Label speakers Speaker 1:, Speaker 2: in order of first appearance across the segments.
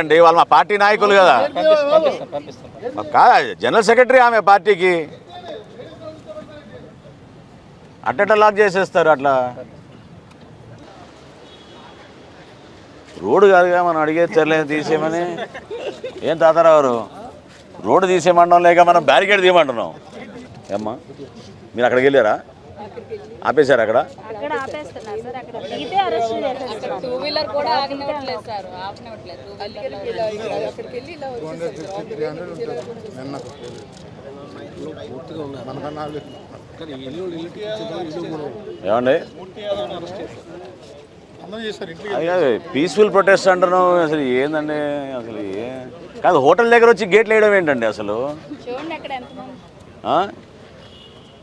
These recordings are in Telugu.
Speaker 1: అండి వాళ్ళు మా పార్టీ నాయకులు కదా. కాదా జనరల్ సెక్రటరీ ఆమె పార్టీకి. అట్ట లాక్ చేసేస్తారు అట్లా. రోడ్డు కాదుగా మనం అడిగేది తెరలేదు తీసేయమని. ఏం తాతారావారు రోడ్డు తీసేయమంటాం లేక మనం బ్యారికేడ్ తీయమంటున్నాం. ఏమ్మా మీరు అక్కడికి వెళ్ళారా? ఆపేశారు అక్కడ?
Speaker 2: అక్కడ ఆపేస్తున్నారు సార్ అక్కడ దిగితే అరెస్ట్ చేసేస్తున్నారు
Speaker 3: టూ వీలర్ కూడా ఆగనివ్వట్లేదు సార్ ఆపనివ్వట్లేదు టూ వీలర్
Speaker 1: ఏమండి? అది కాదు పీస్ఫుల్ ప్రొటెస్ట్ అంటున్నాం. అసలు ఏందండి? అసలు ఏ కాదు హోటల్ దగ్గర వచ్చి గేట్లు వేయడం ఏంటండి అసలు?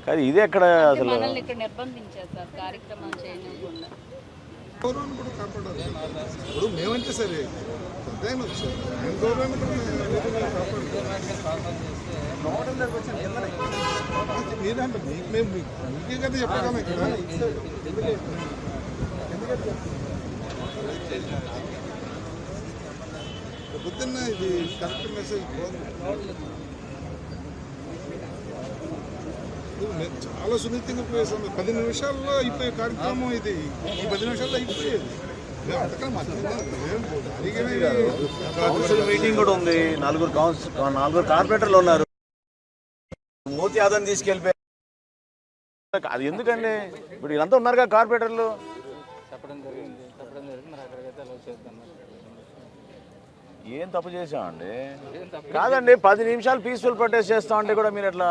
Speaker 1: కాదు ఇది ఎక్కడ అసలు?
Speaker 3: మనల్ని ఇక్కడ నిర్బంధించారు సార్
Speaker 4: ఇప్పుడు మేమంటే మీరంటే మీకు మేము మీకు- కదా చెప్పగలం ఇక్కడ? పొద్దున్న ఇది కరెక్ట్ మెసేజ్ నేను చాలా సున్నితంగా పోయేసాను పది నిమిషాల్లో అయిపోయే కార్యక్రమం ఇది. ఈ పది నిమిషాల్లో అయిపోయేది.
Speaker 1: కౌన్సిల్ మీటింగ్ కూడా ఉంది. నలుగురు కౌన్సిల్ నలుగురు కార్పొరేటర్లు ఉన్నారు. మోతి యాదవ్ తీసుకెళ్ళిపోయి అది ఎందుకండి? ఇప్పుడు వీళ్ళంతా ఉన్నారుగా కార్పొరేటర్లు.
Speaker 5: చెప్పడం జరిగింది. చెప్పడం జరిగింది. మరి అక్కడికైతే అలా చేద్దాం
Speaker 1: ఏం తప్పు చేసామండి కాదండి పది నిమిషాలు పీస్ఫుల్ ప్రొటెస్ట్ చేస్తా ఉంటే కూడా మీరు ఎట్లా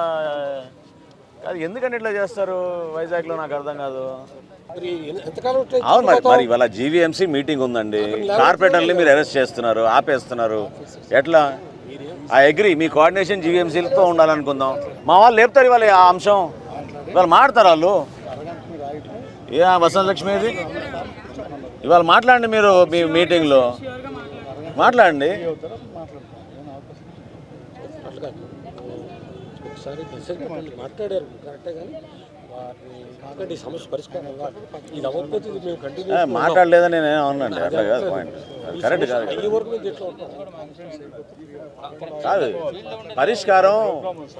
Speaker 1: అది ఎందుకండి ఇట్లా చేస్తారు? వైజాగ్లో నాకు అర్థం కాదు. అవును మరి మరి ఇవాళ జీవీఎంసీ మీటింగ్ ఉందండి. కార్పొరేటర్ని మీరు అరెస్ట్ చేస్తున్నారు ఆపేస్తున్నారు. ఎట్లా? ఆ అగ్రి మీ కోఆర్డినేషన్ జీవీఎంసీలతో ఉండాలనుకుందాం. మా వాళ్ళు లేపుతారు ఇవాళ ఆ అంశం. ఇవాళ మాడతారు వాళ్ళు? ఏ ఆ వసంత లక్ష్మి ఇది ఇవాళ మాట్లాడండి మీరు మీ మీటింగ్లో మాట్లాడండి.
Speaker 6: ఒకసారి మెసేజ్ పెట్టండి. మాట్లాడారు. కరెక్టే కానీ వారిని మాట్లాడి సమస్య పరిష్కారం కాదు. ఇది అవ్వకపోతే ఇది మేము కంటిన్యూ
Speaker 1: ఏ, మాట్లాడలేదని నేను అవునండి అట్లా కాదు పాయింట్ కరెక్ట్ కాదు
Speaker 6: ఈ వరకు మేము దీంట్లో ఉంటాం.
Speaker 1: కాదు. పరిష్కారం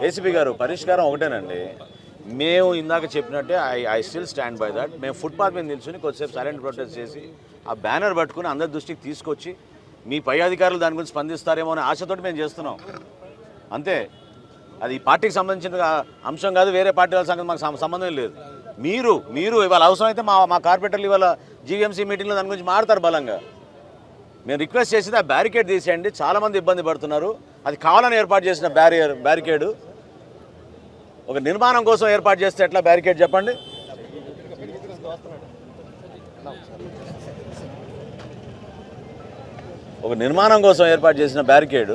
Speaker 1: ఏసీపీ గారు పరిష్కారం ఒకటేనండి. మేము ఇందాక చెప్పినట్టే I I still stand by that మేము ఫుట్పాత్ మీద నిల్చుని కొద్దిసేపు సైలెంట్ ప్రొటెస్ట్ చేసి ఆ బ్యానర్ పట్టుకుని అందరి దృష్టికి తీసుకొచ్చి మీ పై అధికారులు దాని గురించి స్పందిస్తారేమో అనే ఆశతోటి మేము చేస్తున్నాం. అంతే. అది పార్టీకి సంబంధించిన అంశం కాదు వేరే పార్టీ వాళ్ళ సంగతి మాకు సంబంధం లేదు. మీరు మీరు ఇవాళ అవసరమైతే మా మా కార్పొరేటర్లు ఇవాళ జీవీఎంసీ మీటింగ్లో దాని గురించి మాడతారు బలంగా. మేము రిక్వెస్ట్ చేసింది ఆ బ్యారికేడ్ తీసేయండి చాలామంది ఇబ్బంది పడుతున్నారు. అది కావాలని ఏర్పాటు చేసిన బ్యారియర్ బ్యారికేడ్ ఒక నిర్మాణం కోసం ఏర్పాటు చేస్తే ఎట్లా బ్యారికేడ్ చెప్పండి? ఒక నిర్మాణం కోసం ఏర్పాటు చేసిన బ్యారికేడ్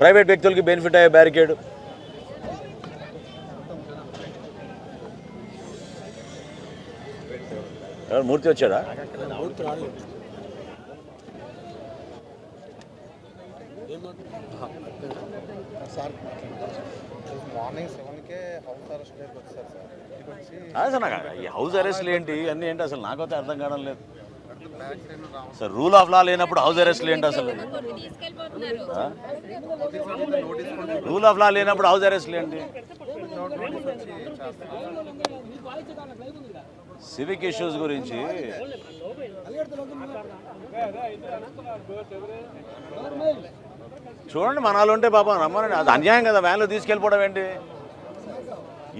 Speaker 1: ప్రైవేట్ వ్యక్తులకి బెనిఫిట్ అయ్యే బ్యారికేడ్ ఎవరు? మూర్తి వచ్చాడా?
Speaker 4: మార్నింగ్ సెవెన్కే హౌస్ అరెస్ట్ వచ్చారు సార్
Speaker 1: నాకు ఈ హౌస్ అరెస్ట్లు ఏంటి? అన్నీ ఏంటి? అసలు నాకైతే అర్థం కావడం లేదు. సార్ రూల్ ఆఫ్ లా లేనప్పుడు హౌస్ అరెస్ట్లు ఏంటి అసలు? రూల్ ఆఫ్ లా లేనప్పుడు హౌస్ అరెస్ట్లు ఏంటి? సివిక్ ఇష్యూస్ గురించి. చూడండి మన వాళ్ళు ఉంటే పాపం రమ్మనండి. అది అన్యాయం కదా వ్యాన్లో తీసుకెళ్ళిపోవడం ఏంటి?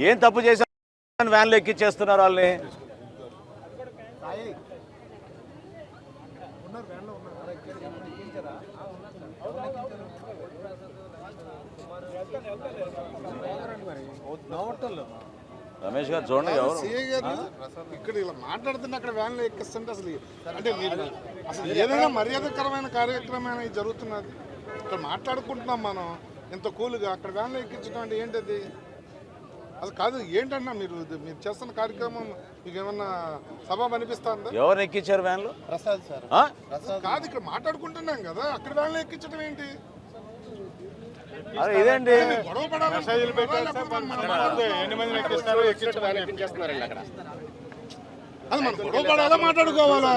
Speaker 1: ఏం తప్పు చేశారు? వ్యాన్లో ఎక్కిచ్చేస్తున్నారు వాళ్ళని. రమేష్ గారు చూడండి ఎవరు?
Speaker 4: ఇక్కడ ఇలా మాట్లాడుతుంటే అక్కడ వ్యాన్లో ఎక్కిస్తుంటే అసలు అంటే మీరు అసలు ఏదైనా మర్యాదకరమైన కార్యక్రమం జరుగుతున్నది? ఇక్కడ మాట్లాడుకుంటున్నాం మనం. ఇంత కూలుగా అక్కడ వ్యాన్లో ఎక్కించడం అంటే ఏంటది? అది కాదు ఏంటన్నా మీరు మీరు చేస్తున్న కార్యక్రమం మీకు ఏమన్నా సభ అనిపిస్తుందా?
Speaker 1: ఎవరు ఎక్కించారు వ్యాన్లో?
Speaker 4: ప్రసాద్ సార్.
Speaker 1: ఆ?
Speaker 4: కాదు ఇక్కడ మాట్లాడుకుంటున్నాం కదా. అక్కడ వ్యాన్లో ఎక్కించడం ఏంటి?
Speaker 1: అరే ఇదేంటి?
Speaker 4: పడాలా మాట్లాడుకోవాలా?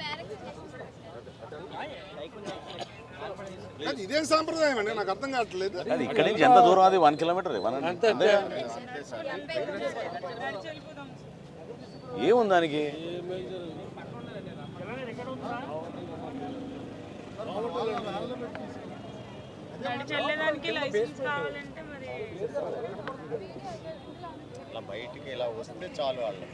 Speaker 2: బ్యారక్స్
Speaker 4: అది ఇదేం సాంప్రదాయం అండి? నాకు అర్థం కావట్లేదు.
Speaker 1: ఇక్కడి నుంచి ఎంత దూరం అది? వన్ కిలోమీటర్ ఏముంది దానికి?
Speaker 7: చల్లేదానికి
Speaker 8: ఇలా బయటికి ఇలా వస్తే చాలు వాళ్ళు.